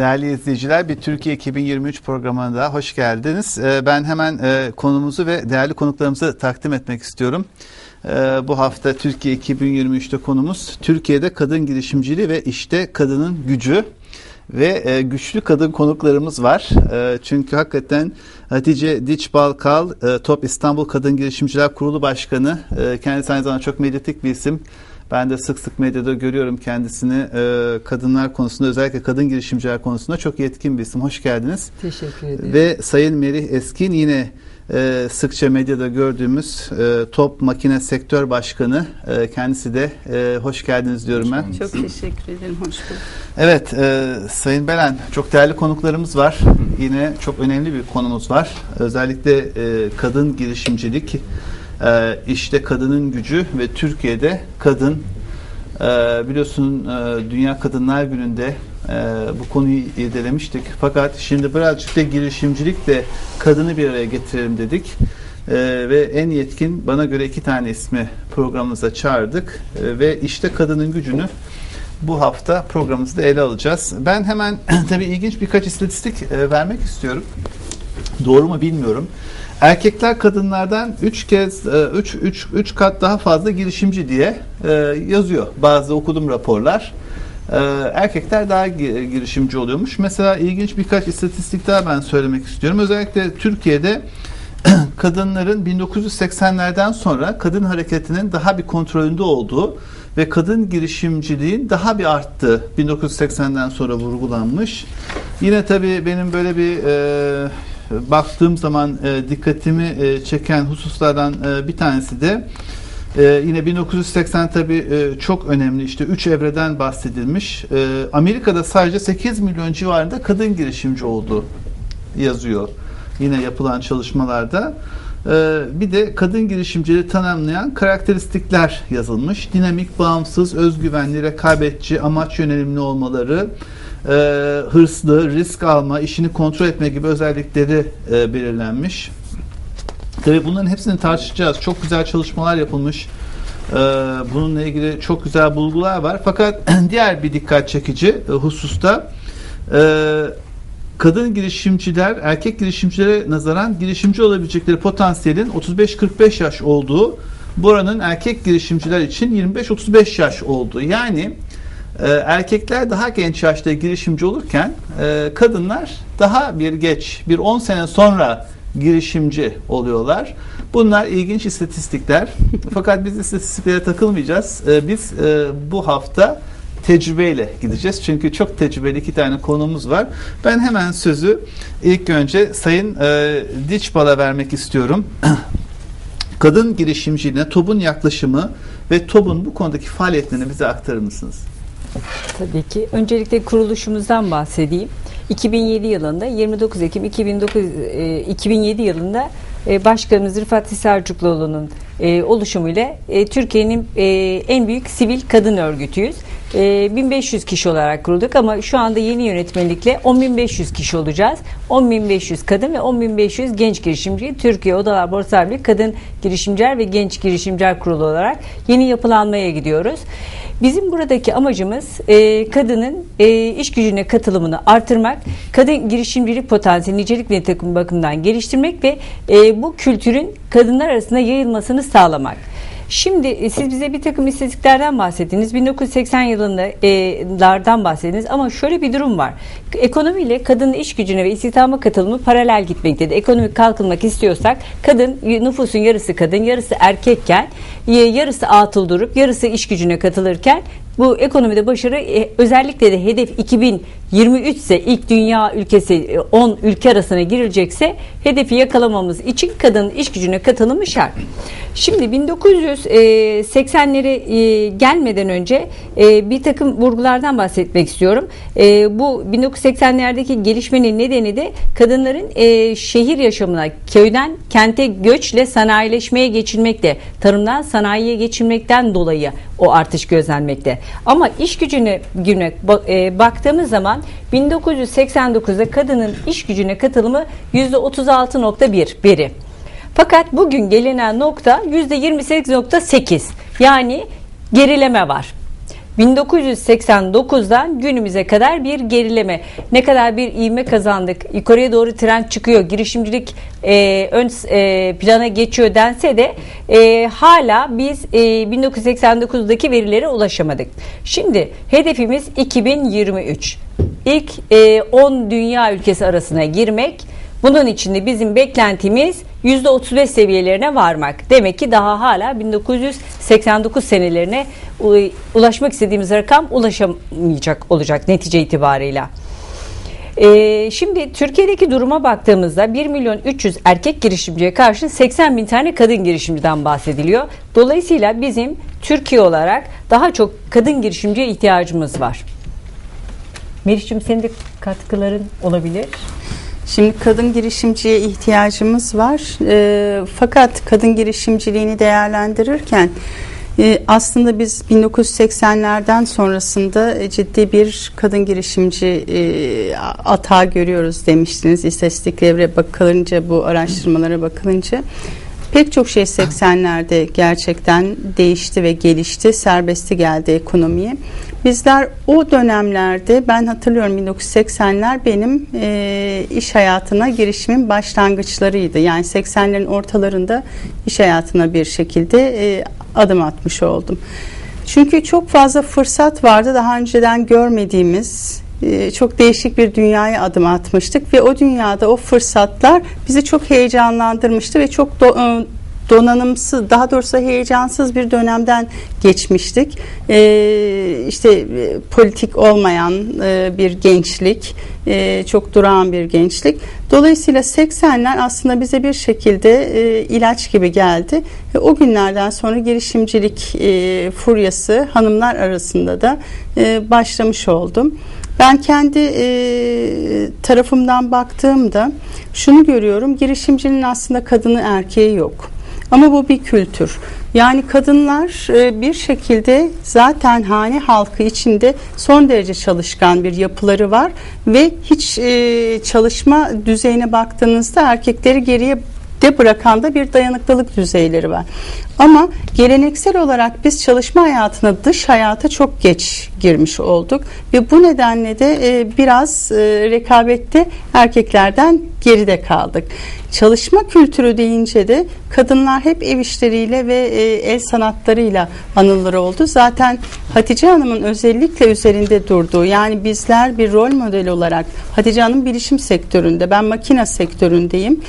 Değerli izleyiciler bir Türkiye 2023 programına da hoş geldiniz. Ee, ben hemen e, konumuzu ve değerli konuklarımızı takdim etmek istiyorum. Ee, bu hafta Türkiye 2023'te konumuz Türkiye'de kadın girişimciliği ve işte kadının gücü ve e, güçlü kadın konuklarımız var. E, çünkü hakikaten Hatice Diçbalkal, e, Top İstanbul Kadın Girişimciler Kurulu Başkanı. Kendisi aynı zamanda çok medyatik bir isim. Ben de sık sık medyada görüyorum kendisini e, kadınlar konusunda özellikle kadın girişimciler konusunda çok yetkin bir isim. Hoş geldiniz. Teşekkür ederim. Ve Sayın Merih Eskin yine e, sıkça medyada gördüğümüz e, Top Makine Sektör Başkanı. E, kendisi de e, hoş geldiniz diyorum ben. Çok teşekkür ederim. Hoş bulduk. Evet e, Sayın Belen çok değerli konuklarımız var. Yine çok önemli bir konumuz var. Özellikle e, kadın girişimcilik, e, işte kadının gücü ve Türkiye'de kadın e, biliyorsun e, Dünya Kadınlar Günü'nde e, bu konuyu irdelemiştik. Fakat şimdi birazcık da girişimcilikle kadını bir araya getirelim dedik. E, ve en yetkin bana göre iki tane ismi programımıza çağırdık. E, ve işte kadının gücünü bu hafta programımızda ele alacağız. Ben hemen tabii ilginç birkaç istatistik e, vermek istiyorum. Doğru mu bilmiyorum. Erkekler kadınlardan 3 kez 3 3 3 kat daha fazla girişimci diye e, yazıyor. Bazı okudum raporlar. E, erkekler daha gi- girişimci oluyormuş. Mesela ilginç birkaç istatistik daha ben söylemek istiyorum. Özellikle Türkiye'de kadınların 1980'lerden sonra kadın hareketinin daha bir kontrolünde olduğu ve kadın girişimciliğin daha bir arttığı 1980'den sonra vurgulanmış. Yine tabii benim böyle bir e, baktığım zaman e, dikkatimi e, çeken hususlardan e, bir tanesi de e, yine 1980 tabii e, çok önemli işte 3 evreden bahsedilmiş. E, Amerika'da sadece 8 milyon civarında kadın girişimci olduğu yazıyor yine yapılan çalışmalarda. Ee, bir de kadın girişimcileri tanımlayan karakteristikler yazılmış. Dinamik, bağımsız, özgüvenli, rekabetçi, amaç yönelimli olmaları, e, hırslı, risk alma, işini kontrol etme gibi özellikleri e, belirlenmiş. Tabii bunların hepsini tartışacağız. Çok güzel çalışmalar yapılmış. Ee, bununla ilgili çok güzel bulgular var. Fakat diğer bir dikkat çekici e, hususta e, kadın girişimciler erkek girişimcilere nazaran girişimci olabilecekleri potansiyelin 35-45 yaş olduğu buranın erkek girişimciler için 25-35 yaş olduğu yani e, erkekler daha genç yaşta girişimci olurken e, kadınlar daha bir geç bir 10 sene sonra girişimci oluyorlar. Bunlar ilginç istatistikler. Fakat biz istatistiklere takılmayacağız. E, biz e, bu hafta tecrübeyle gideceğiz. Çünkü çok tecrübeli iki tane konumuz var. Ben hemen sözü ilk önce Sayın e, Diçbal'a vermek istiyorum. Kadın girişimciliğine TOB'un yaklaşımı ve TOB'un bu konudaki faaliyetlerini bize aktarır mısınız? Tabii ki. Öncelikle kuruluşumuzdan bahsedeyim. 2007 yılında 29 Ekim 2009, e, 2007 yılında e, Başkanımız Rıfat Hisarcıklıoğlu'nun e, oluşumuyla e, Türkiye'nin e, en büyük sivil kadın örgütüyüz. E, 1500 kişi olarak kurulduk ama şu anda yeni yönetmelikle 10.500 kişi olacağız. 10.500 kadın ve 10.500 genç girişimci Türkiye Odalar Borsalar Birliği Kadın Girişimciler ve Genç Girişimciler Kurulu olarak yeni yapılanmaya gidiyoruz. Bizim buradaki amacımız e, kadının e, iş gücüne katılımını artırmak, kadın girişimcilik potansiyeli nicelik ve takım bakımından geliştirmek ve e, bu kültürün kadınlar arasında yayılmasını sağlamak. Şimdi e, siz bize bir takım istatistiklerden bahsettiniz. 1980 yıllardan bahsettiniz ama şöyle bir durum var. Ekonomiyle kadının iş gücüne ve istihdama katılımı paralel gitmektedir. Ekonomik kalkınmak istiyorsak kadın nüfusun yarısı kadın, yarısı erkekken yarısı atıl durup yarısı iş gücüne katılırken bu ekonomide başarı e, özellikle de hedef 2023 ise ilk dünya ülkesi 10 ülke arasına girilecekse hedefi yakalamamız için kadın iş gücüne katılımı şart. Şimdi 1980'lere e, gelmeden önce e, bir takım vurgulardan bahsetmek istiyorum. Bu 1980'lerdeki gelişmenin nedeni de kadınların şehir yaşamına köyden kente göçle sanayileşmeye geçilmekte, tarımdan sanayiye geçilmekten dolayı o artış gözlenmekte. Ama iş gücüne güne baktığımız zaman 1989'da kadının iş gücüne katılımı %36.1 biri. Fakat bugün gelinen nokta %28.8 yani gerileme var. 1989'dan günümüze kadar bir gerileme. Ne kadar bir ivme kazandık. Yukarıya doğru trend çıkıyor. Girişimcilik e, ön e, plana geçiyor dense de e, hala biz e, 1989'daki verilere ulaşamadık. Şimdi hedefimiz 2023. İlk e, 10 dünya ülkesi arasına girmek. Bunun için de bizim beklentimiz %35 seviyelerine varmak. Demek ki daha hala 1989 senelerine ulaşmak istediğimiz rakam ulaşamayacak olacak netice itibarıyla. Ee, şimdi Türkiye'deki duruma baktığımızda 1 milyon 300 erkek girişimciye karşı 80 bin tane kadın girişimciden bahsediliyor. Dolayısıyla bizim Türkiye olarak daha çok kadın girişimciye ihtiyacımız var. Meriç'cim senin de katkıların olabilir. Şimdi kadın girişimciye ihtiyacımız var. Ee, fakat kadın girişimciliğini değerlendirirken e, aslında biz 1980'lerden sonrasında e, ciddi bir kadın girişimci e, atağı görüyoruz demiştiniz. İstatistiklere bakılınca bu araştırmalara bakılınca pek çok şey 80'lerde gerçekten değişti ve gelişti. Serbesti geldi ekonomiye. Bizler o dönemlerde ben hatırlıyorum 1980'ler benim e, iş hayatına girişimin başlangıçlarıydı. Yani 80'lerin ortalarında iş hayatına bir şekilde e, adım atmış oldum. Çünkü çok fazla fırsat vardı daha önceden görmediğimiz çok değişik bir dünyaya adım atmıştık ve o dünyada o fırsatlar bizi çok heyecanlandırmıştı ve çok do- e, donanımsız daha doğrusu heyecansız bir dönemden geçmiştik. Ee, işte e, politik olmayan e, bir gençlik, e, çok durağan bir gençlik. Dolayısıyla 80'ler aslında bize bir şekilde e, ilaç gibi geldi. Ve o günlerden sonra girişimcilik e, furyası hanımlar arasında da e, başlamış oldum. Ben kendi e, tarafımdan baktığımda şunu görüyorum. Girişimcinin aslında kadını erkeği yok. Ama bu bir kültür. Yani kadınlar e, bir şekilde zaten hane halkı içinde son derece çalışkan bir yapıları var ve hiç e, çalışma düzeyine baktığınızda erkekleri geriye de bırakan da bir dayanıklılık düzeyleri var. Ama geleneksel olarak biz çalışma hayatına, dış hayata çok geç girmiş olduk ve bu nedenle de e, biraz e, rekabette erkeklerden geride kaldık. Çalışma kültürü deyince de kadınlar hep ev işleriyle ve e, el sanatlarıyla anılır oldu. Zaten Hatice Hanım'ın özellikle üzerinde durduğu yani bizler bir rol model olarak Hatice Hanım bilişim sektöründe ben makine sektöründeyim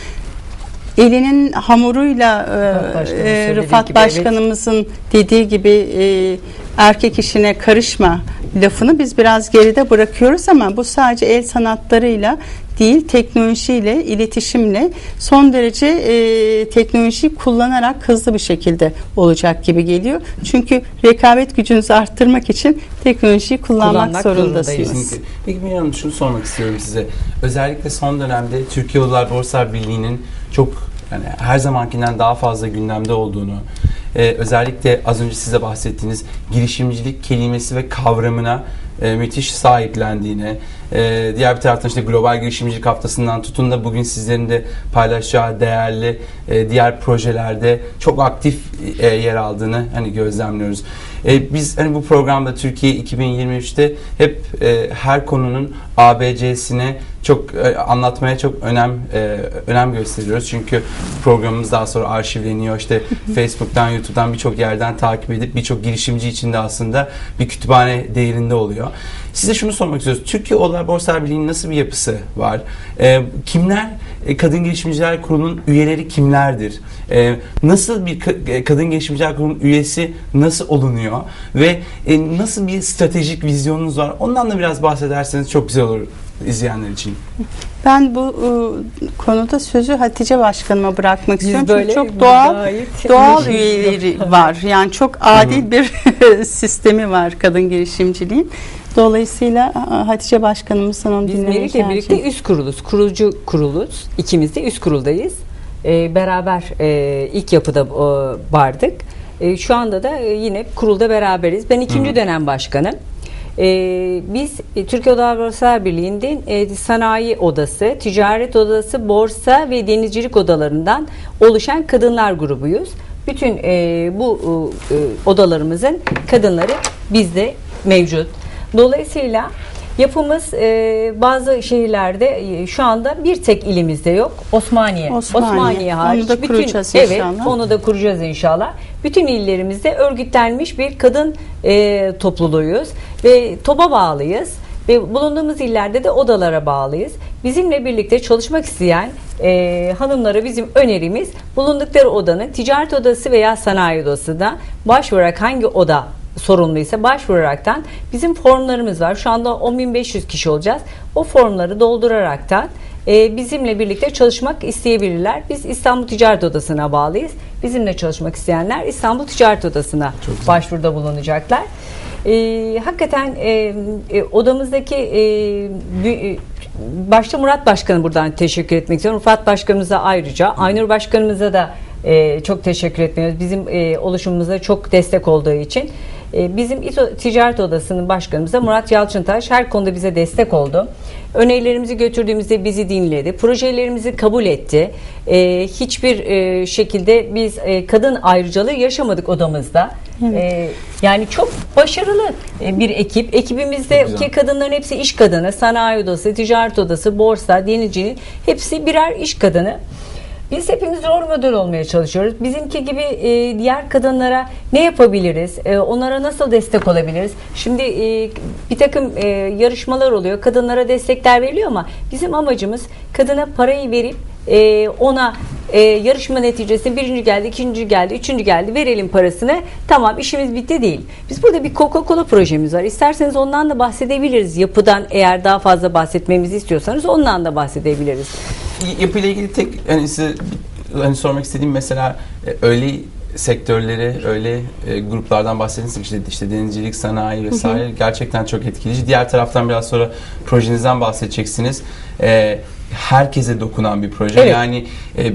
elinin hamuruyla e, söylediği Rıfat gibi, evet. Başkanımızın dediği gibi e, erkek işine karışma lafını biz biraz geride bırakıyoruz ama bu sadece el sanatlarıyla değil teknolojiyle, iletişimle son derece e, teknolojiyi kullanarak hızlı bir şekilde olacak gibi geliyor. Çünkü rekabet gücünüzü arttırmak için teknolojiyi kullanmak, Kullanmak zorundasınız. Kesinlikle. Peki Mine Hanım şunu sormak istiyorum size. Özellikle son dönemde Türkiye Odalar Borsa Birliği'nin çok yani her zamankinden daha fazla gündemde olduğunu, e, özellikle az önce size bahsettiğiniz girişimcilik kelimesi ve kavramına e, müthiş sahiplendiğine, e, diğer bir taraftan işte global girişimcilik haftasından tutun da bugün sizlerin de paylaşacağı değerli e, diğer projelerde çok aktif e, yer aldığını hani gözlemliyoruz. E, biz hani bu programda Türkiye 2023'te hep e, her konunun ABC'sine çok e, anlatmaya çok önem e, önem gösteriyoruz. Çünkü programımız daha sonra arşivleniyor. İşte Facebook'tan, YouTube'dan birçok yerden takip edip birçok girişimci için de aslında bir kütüphane değerinde oluyor. Size şunu sormak istiyoruz. Türkiye Odalar Borsa Birliği'nin nasıl bir yapısı var? E, kimler e, Kadın Girişimciler Kurulu'nun üyeleri kimlerdir? E, nasıl bir ka- e, Kadın Girişimciler Kurulu'nun üyesi nasıl olunuyor? Ve e, nasıl bir stratejik vizyonunuz var? Ondan da biraz bahsederseniz çok güzel olur izleyenler için. Ben bu e, konuda sözü Hatice Başkanıma bırakmak Biz istiyorum. böyle Çünkü çok doğal gayet doğal üyeleri var. Yani çok adil bir sistemi var kadın girişimciliğin. Dolayısıyla Hatice Başkanımızdan onu Biz Melih'le tercih birlikte üst kuruluz, kurucu kuruluz. İkimiz de üst kuruldayız. Ee, beraber e, ilk yapıda e, vardık. E, şu anda da e, yine kurulda beraberiz. Ben ikinci dönem başkanım. E, biz e, Türkiye Odalar Borsalar Birliği'nin e, sanayi odası, ticaret odası, borsa ve denizcilik odalarından oluşan kadınlar grubuyuz. Bütün e, bu e, odalarımızın kadınları bizde mevcut. Dolayısıyla yapımız e, bazı şehirlerde e, şu anda bir tek ilimizde yok. Osmaniye. Osmaniye. hariç. Onu da kuracağız evet, inşallah. onu da kuracağız inşallah. Bütün illerimizde örgütlenmiş bir kadın e, topluluğuyuz ve TOB'a bağlıyız ve bulunduğumuz illerde de odalara bağlıyız. Bizimle birlikte çalışmak isteyen e, hanımlara bizim önerimiz bulundukları odanın ticaret odası veya sanayi odası da başvurarak hangi oda sorumluysa başvuraraktan bizim formlarımız var. Şu anda 10.500 kişi olacağız. O formları dolduraraktan e, bizimle birlikte çalışmak isteyebilirler. Biz İstanbul Ticaret Odası'na bağlıyız. Bizimle çalışmak isteyenler İstanbul Ticaret Odası'na başvuruda bulunacaklar. E, hakikaten e, e, odamızdaki e, e, başta Murat Başkan'a buradan teşekkür etmek istiyorum. Rıfat Başkanımıza ayrıca, Aynur Başkanımıza da e, çok teşekkür etmiyoruz. Bizim e, oluşumumuza çok destek olduğu için. E, bizim İTO Ticaret Odası'nın başkanımız da Murat Yalçıntaş her konuda bize destek oldu. Önerilerimizi götürdüğümüzde bizi dinledi. Projelerimizi kabul etti. E, hiçbir e, şekilde biz e, kadın ayrıcalığı yaşamadık odamızda. E, yani çok başarılı e, bir ekip. Ekibimizdeki kadınların hepsi iş kadını. Sanayi odası, ticaret odası, borsa, denizcilik hepsi birer iş kadını. Biz hepimiz rol model olmaya çalışıyoruz. Bizimki gibi e, diğer kadınlara ne yapabiliriz? E, onlara nasıl destek olabiliriz? Şimdi e, bir takım e, yarışmalar oluyor. Kadınlara destekler veriliyor ama bizim amacımız kadına parayı verip e, ona e, yarışma neticesinde birinci geldi, ikinci geldi, üçüncü geldi verelim parasını. Tamam işimiz bitti değil. Biz burada bir Coca-Cola projemiz var. İsterseniz ondan da bahsedebiliriz. Yapıdan eğer daha fazla bahsetmemizi istiyorsanız ondan da bahsedebiliriz. Yapıyla ilgili tek hani size hani sormak istediğim mesela e, öyle sektörleri, öyle e, gruplardan bahsettiniz işte, işte denizcilik, sanayi vesaire gerçekten çok etkileyici. Diğer taraftan biraz sonra projenizden bahsedeceksiniz. E, herkese dokunan bir proje. Evet. Yani e, e,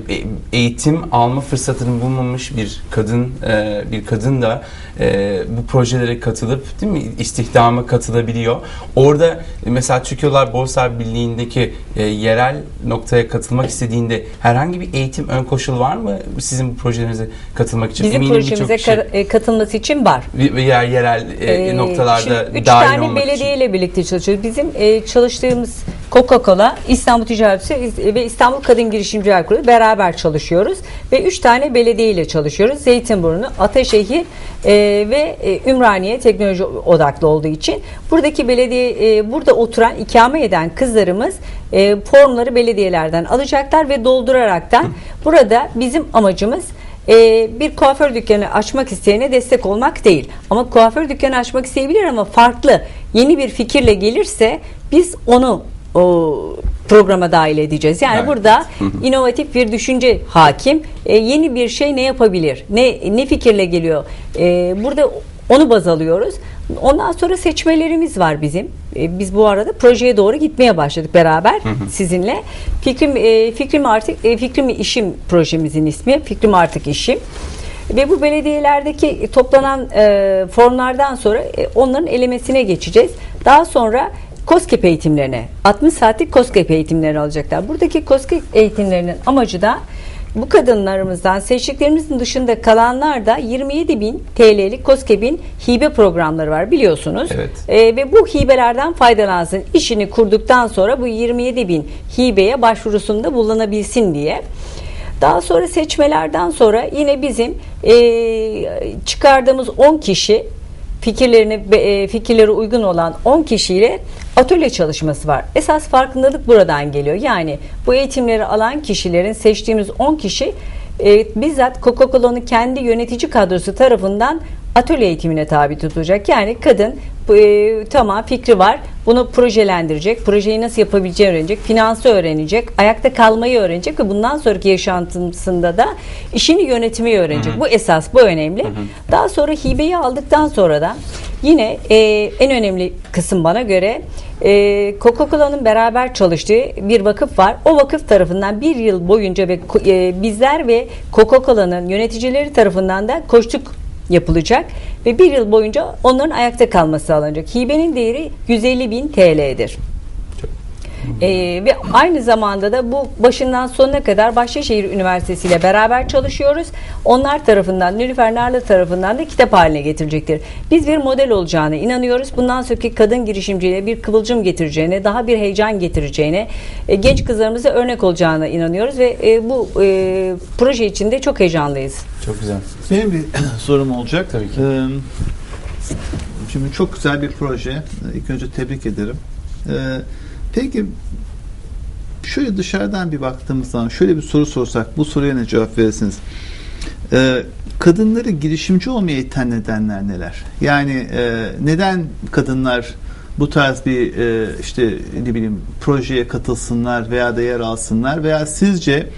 eğitim alma fırsatını bulmamış bir kadın e, bir kadın da e, bu projelere katılıp değil mi istihdama katılabiliyor. Orada e, mesela Türkiye'ler Borsa Birliği'ndeki e, yerel noktaya katılmak istediğinde herhangi bir eğitim ön koşul var mı sizin bu projelerinize katılmak için? Bizim Eminim projemize kişi e, katılması için var. yer yerel e, Ee, noktalarda şimdi üç dahil tane olmak için. belediyeyle birlikte çalışıyoruz. Bizim e, çalıştığımız Coca-Cola, İstanbul Ticaret Odası ve İstanbul Kadın Girişimciler Kurulu beraber çalışıyoruz. Ve üç tane belediye ile çalışıyoruz. Zeytinburnu, Ataşehir e, ve e, Ümraniye teknoloji odaklı olduğu için buradaki belediye e, burada oturan ikame eden kızlarımız e, formları belediyelerden alacaklar ve dolduraraktan burada bizim amacımız e, bir kuaför dükkanı açmak isteyene destek olmak değil. Ama kuaför dükkanı açmak isteyebilir ama farklı yeni bir fikirle gelirse biz onu o programa dahil edeceğiz. Yani Evet. burada inovatif bir düşünce hakim. E, yeni bir şey ne yapabilir? Ne ne fikirle geliyor? E, burada onu baz alıyoruz. Ondan sonra seçmelerimiz var bizim. E, biz bu arada projeye doğru gitmeye başladık beraber sizinle. Fikrim e, fikrim artık e, fikrim işim projemizin ismi. Fikrim artık işim. Ve bu belediyelerdeki toplanan e, formlardan sonra e, onların elemesine geçeceğiz. Daha sonra COSGAP eğitimlerine, 60 saatlik COSGAP eğitimlerini alacaklar. Buradaki COSGAP eğitimlerinin amacı da bu kadınlarımızdan seçtiklerimizin dışında kalanlar da 27 bin TL'lik COSGAP'in hibe programları var biliyorsunuz. Evet. E, ve bu hibelerden faydalansın. İşini kurduktan sonra bu 27 bin hibeye başvurusunda bulunabilsin diye. Daha sonra seçmelerden sonra yine bizim e, çıkardığımız 10 kişi fikirlerini e, fikirleri uygun olan 10 kişiyle atölye çalışması var. Esas farkındalık buradan geliyor. Yani bu eğitimleri alan kişilerin seçtiğimiz 10 kişi e, bizzat Coca-Cola'nın kendi yönetici kadrosu tarafından atölye eğitimine tabi tutulacak. Yani kadın e, tamam fikri var. Bunu projelendirecek. Projeyi nasıl yapabileceğini öğrenecek. Finansı öğrenecek. Ayakta kalmayı öğrenecek ve bundan sonraki yaşantısında da işini yönetmeyi öğrenecek. Bu esas, bu önemli. Daha sonra hibeyi aldıktan sonra da yine e, en önemli kısım bana göre e, Coca-Cola'nın beraber çalıştığı bir vakıf var. O vakıf tarafından bir yıl boyunca ve e, bizler ve Coca-Cola'nın yöneticileri tarafından da koştuk yapılacak ve bir yıl boyunca onların ayakta kalması sağlanacak. Hibenin değeri 150 bin TL'dir. E, ve aynı zamanda da bu başından sonuna kadar Bahçeşehir Üniversitesi ile beraber çalışıyoruz. Onlar tarafından, Nilüfer Narlı tarafından da kitap haline getirecektir. Biz bir model olacağına inanıyoruz. Bundan sonraki kadın girişimciliğe bir kıvılcım getireceğine, daha bir heyecan getireceğine, e, genç kızlarımıza örnek olacağına inanıyoruz ve e, bu e, proje için de çok heyecanlıyız. Çok güzel. Benim bir sorum olacak. Tabii ki. Ee, şimdi çok güzel bir proje. İlk önce tebrik ederim. Ee, peki şöyle dışarıdan bir baktığımız zaman şöyle bir soru sorsak bu soruya ne cevap verirsiniz? Ee, kadınları girişimci olmaya iten nedenler neler? Yani e, neden kadınlar bu tarz bir e, işte ne bileyim projeye katılsınlar veya da yer alsınlar veya sizce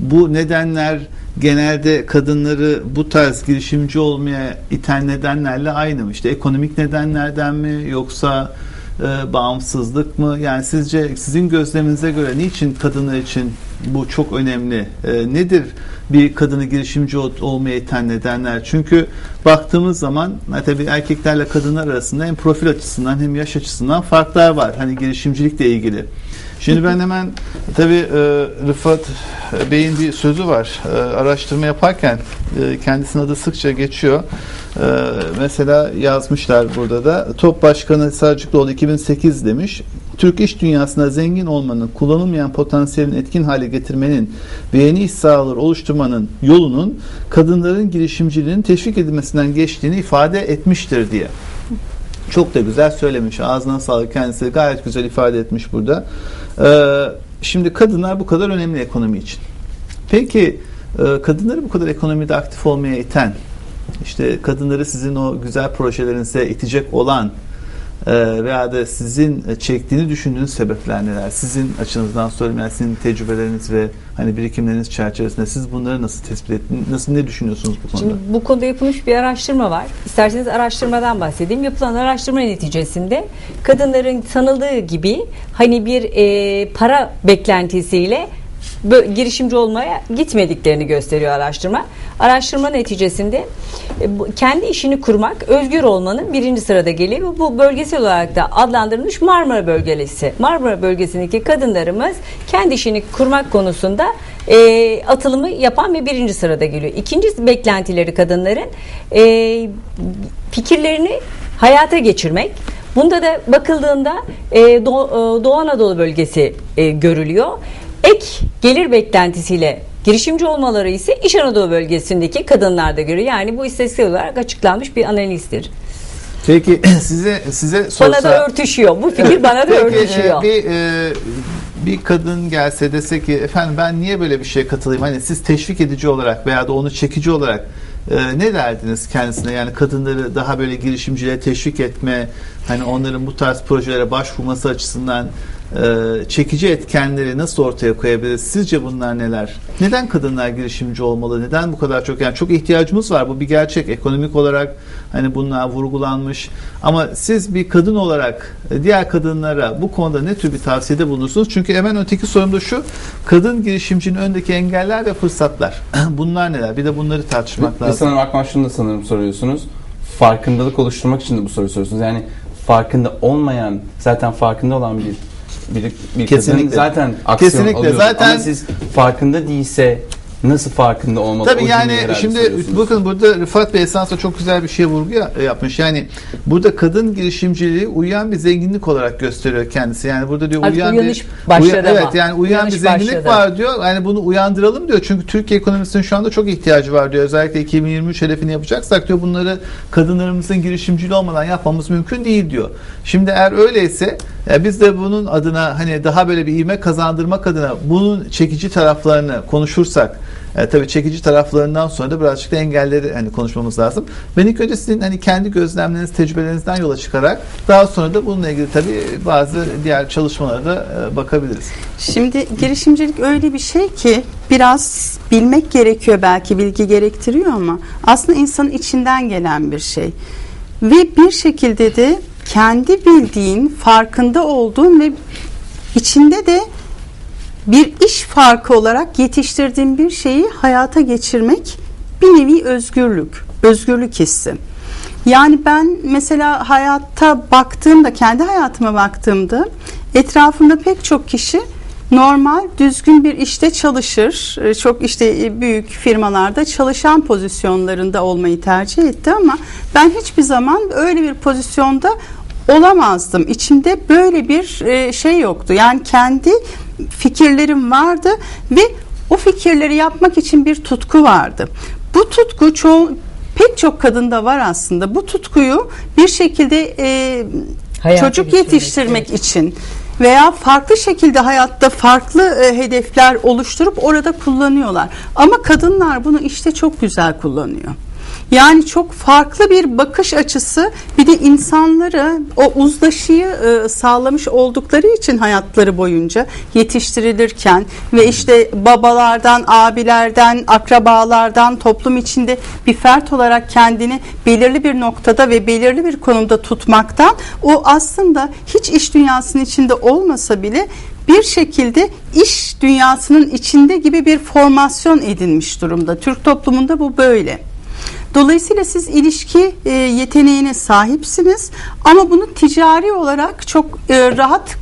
bu nedenler genelde kadınları bu tarz girişimci olmaya iten nedenlerle aynı mı? İşte ekonomik nedenlerden mi yoksa e, bağımsızlık mı? Yani sizce sizin gözleminize göre niçin kadınlar için bu çok önemli? E, nedir bir kadını girişimci ol- olmaya iten nedenler? Çünkü baktığımız zaman e, tabii erkeklerle kadınlar arasında hem profil açısından hem yaş açısından farklar var. Hani girişimcilikle ilgili. Şimdi ben hemen tabii e, Rıfat Bey'in bir sözü var. E, araştırma yaparken e, kendisinin adı sıkça geçiyor. E, mesela yazmışlar burada da. Top Başkanı Sarcıklıoğlu 2008 demiş. Türk iş dünyasında zengin olmanın, kullanılmayan potansiyelin etkin hale getirmenin ve yeni iş sahaları oluşturmanın yolunun kadınların girişimciliğinin teşvik edilmesinden geçtiğini ifade etmiştir diye. Çok da güzel söylemiş. Ağzına sağlık kendisi gayet güzel ifade etmiş burada. Ee, şimdi kadınlar bu kadar önemli ekonomi için. Peki e, kadınları bu kadar ekonomide aktif olmaya iten, işte kadınları sizin o güzel projelerinize itecek olan veya da sizin çektiğini düşündüğünüz sebepler neler? Sizin açınızdan söyleyeyim yani sizin tecrübeleriniz ve hani birikimleriniz çerçevesinde siz bunları nasıl tespit ettiniz? Nasıl ne düşünüyorsunuz bu konuda? Şimdi bu konuda yapılmış bir araştırma var. İsterseniz araştırmadan bahsedeyim. Yapılan araştırma neticesinde kadınların sanıldığı gibi hani bir e, para beklentisiyle girişimci olmaya gitmediklerini gösteriyor araştırma. Araştırma neticesinde e, kendi işini kurmak, özgür olmanın birinci sırada geliyor. Bu bölgesel olarak da adlandırılmış Marmara bölgesi. Marmara bölgesindeki kadınlarımız kendi işini kurmak konusunda e, atılımı yapan ve birinci sırada geliyor. İkinci beklentileri kadınların e, fikirlerini hayata geçirmek. Bunda da bakıldığında e, e, Doğu Anadolu bölgesi e, görülüyor. Ek gelir beklentisiyle girişimci olmaları ise İç Anadolu bölgesindeki kadınlarda görüyor. Yani bu istatistik olarak açıklanmış bir analizdir. Peki size size sorsa Bana da örtüşüyor. Bu fikir bana da Peki, örtüşüyor. e, bir e, bir kadın gelse dese ki efendim ben niye böyle bir şeye katılayım? Hani siz teşvik edici olarak veya da onu çekici olarak e, ne derdiniz kendisine? Yani kadınları daha böyle girişimciliğe teşvik etme, hani onların bu tarz projelere başvurması açısından e, çekici etkenleri nasıl ortaya koyabiliriz? Sizce bunlar neler? Neden kadınlar girişimci olmalı? Neden bu kadar çok? Yani çok ihtiyacımız var. Bu bir gerçek. Ekonomik olarak hani bunlar vurgulanmış. Ama siz bir kadın olarak diğer kadınlara bu konuda ne tür bir tavsiyede bulunursunuz? Çünkü hemen öteki sorum da şu. Kadın girişimcinin öndeki engeller ve fırsatlar. Bunlar neler? Bir de bunları tartışmak Ve lazım. sanırım Akman şunu da sanırım soruyorsunuz. Farkındalık oluşturmak için de bu soruyu soruyorsunuz. Yani farkında olmayan, zaten farkında olan bir bir, bir Kesinlikle. zaten aksiyon Kesinlikle. alıyor. Zaten- Ama siz farkında değilse nasıl farkında olmalı? Tabii O yani şimdi soruyorsunuz. bakın burada Rıfat Bey esasında çok güzel bir şey vurgu ya- yapmış. Yani burada kadın girişimciliği uyuyan bir zenginlik olarak gösteriyor kendisi. Yani burada diyor Artık uyuyan bir başladı uyan- evet yani Uyanış bir zenginlik başladı. var diyor. Yani bunu uyandıralım diyor. Çünkü Türkiye ekonomisinin şu anda çok ihtiyacı var diyor. Özellikle 2023 hedefini yapacaksak diyor bunları kadınlarımızın girişimciliği olmadan yapmamız mümkün değil diyor. Şimdi eğer öyleyse e, biz de bunun adına hani daha böyle bir ivme kazandırmak adına bunun çekici taraflarını konuşursak e, tabii çekici taraflarından sonra da birazcık da engelleri hani konuşmamız lazım. Ben ilk önce sizin hani kendi gözlemleriniz, tecrübelerinizden yola çıkarak daha sonra da bununla ilgili tabii bazı diğer çalışmalara da e, bakabiliriz. Şimdi girişimcilik öyle bir şey ki biraz bilmek gerekiyor belki bilgi gerektiriyor ama aslında insanın içinden gelen bir şey. Ve bir şekilde de kendi bildiğin, farkında olduğun ve içinde de bir iş farkı olarak yetiştirdiğin bir şeyi hayata geçirmek bir nevi özgürlük, özgürlük hissi. Yani ben mesela hayatta baktığımda, kendi hayatıma baktığımda etrafımda pek çok kişi normal, düzgün bir işte çalışır. Ee, Çok işte e, büyük firmalarda çalışan pozisyonlarında olmayı tercih etti ama ben hiçbir zaman öyle bir pozisyonda olamazdım. İçimde böyle bir e, şey yoktu. Yani kendi fikirlerim vardı ve o fikirleri yapmak için bir tutku vardı. Bu tutku çoğu pek çok kadında var aslında. Bu tutkuyu bir şekilde e, Hayata çocuk yetiştirmek için veya farklı şekilde hayatta farklı e, hedefler oluşturup orada kullanıyorlar. Ama kadınlar bunu işte çok güzel kullanıyor. Yani çok farklı bir bakış açısı bir de insanları o uzlaşıyı e, sağlamış oldukları için hayatları boyunca yetiştirilirken ve işte babalardan, abilerden, akrabalardan toplum içinde bir fert olarak kendini belirli bir noktada ve belirli bir konumda tutmaktan o aslında hiç iş dünyasının içinde olmasa bile bir şekilde iş dünyasının içinde gibi bir formasyon edinmiş durumda. Türk toplumunda bu böyle. Dolayısıyla siz ilişki e, yeteneğine sahipsiniz ama bunu ticari olarak çok e, rahat